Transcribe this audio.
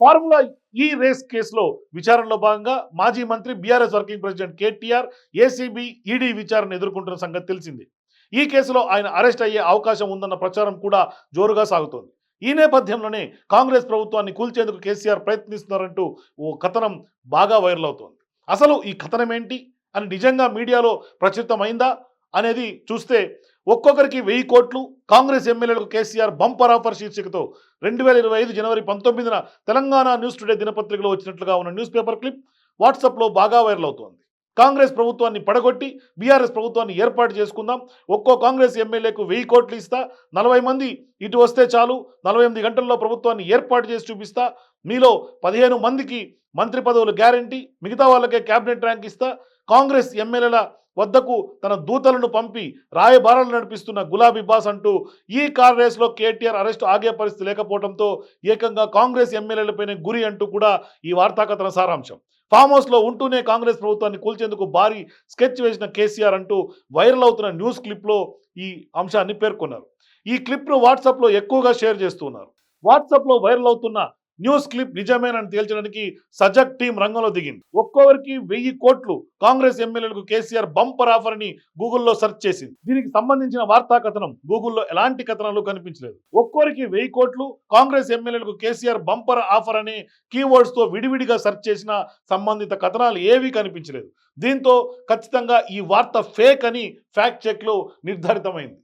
Formula ఈ race కేసులో విచారణలో భాగంగా మాజీ మంత్రి BRS working president KTR ACB ED విచారణ ఎదుర్కొంటున్న సంగతి తెలిసింది. ఈ కేసులో ఆయన అరెస్ట్ అయ్యే అవకాశం ఉందన్న ప్రచారం కూడా జోరుగా సాగుతోంది. ఈ నేపథ్యంలోనే కాంగ్రెస్ ప్రభుత్వాన్ని కూల్చేందుకు కేసీఆర్ ప్రయత్నిస్తున్నారంటూ ఓ కథనం బాగా వైరల్ అవుతోంది. అసలు ఈ కథనం ఏంటి అని నిజంగా మీడియాలో ప్రచురితమైందా? అనేది చూస్తే ఒక్కొక్కరికి వెయ్యి కోట్లు. కాంగ్రెస్ ఎమ్మెల్యేలకు కేసీఆర్ బంపర్ ఆఫర్ శీర్షికతో రెండు వేల ఇరవై ఐదు జనవరి పంతొమ్మిదిన తెలంగాణ న్యూస్ టుడే దినపత్రికలో వచ్చినట్లుగా ఉన్న న్యూస్ పేపర్ క్లిప్ వాట్సాప్లో బాగా వైరల్ అవుతోంది. కాంగ్రెస్ ప్రభుత్వాన్ని పడగొట్టి బీఆర్ఎస్ ప్రభుత్వాన్ని ఏర్పాటు చేసుకుందాం. ఒక్కో కాంగ్రెస్ ఎమ్మెల్యేకు వెయ్యి కోట్లు ఇస్తా. నలభై మంది ఇటు వస్తే చాలు. నలభై ఎనిమిది గంటల్లో ప్రభుత్వాన్ని ఏర్పాటు చేసి చూపిస్తా. మీలో పదిహేను మందికి మంత్రి పదవులు గ్యారంటీ. మిగతా వాళ్ళకే క్యాబినెట్ ర్యాంక్ ఇస్తా. కాంగ్రెస్ ఎమ్మెల్యేల వద్దకు తన దూతలను పంపి రాయబారాలు నడిపిస్తున్న గులాబీ బాస్ అంటూ ఈ కార్ రేస్లో కేటీఆర్ అరెస్ట్ ఆగే పరిస్థితి లేకపోవడంతో ఏకంగా కాంగ్రెస్ ఎమ్మెల్యేలపైనే గురి అంటూ కూడా ఈ వార్తాకథన సారాంశం. ఫామ్ హౌస్లో ఉంటూనే కాంగ్రెస్ ప్రభుత్వాన్ని కూల్చేందుకు భారీ స్కెచ్ వేసిన కేసీఆర్ అంటూ వైరల్ అవుతున్న న్యూస్ క్లిప్లో ఈ అంశాన్ని పేర్కొన్నారు. ఈ క్లిప్ను వాట్సాప్లో ఎక్కువగా షేర్ చేస్తున్నారు వాట్సాప్లో వైరల్ అవుతున్న న్యూస్ క్లిప్ నిజమేనని తేల్చడానికి సజగ్ టీం రంగంలో దిగింది. ఒక్కొక్కరికి వెయ్యి కోట్లు కాంగ్రెస్ ఎమ్మెల్యేలకు కేసీఆర్ బంపర్ ఆఫర్ అని గూగుల్లో సెర్చ్ చేసింది. దీనికి సంబంధించిన వార్తా కథనం గూగుల్లో ఎలాంటి కథనాలు కనిపించలేదు. ఒక్కొక్కరికి వెయ్యి కోట్లు కాంగ్రెస్ ఎమ్మెల్యేలకు కేసీఆర్ బంపర్ ఆఫర్ అనే కీవర్డ్స్తో విడివిడిగా సెర్చ్ చేసిన సంబంధిత కథనాలు ఏవీ కనిపించలేదు. దీంతో ఖచ్చితంగా ఈ వార్త ఫేక్ అని ఫ్యాక్ట్ చెక్లో నిర్ధారితమైంది.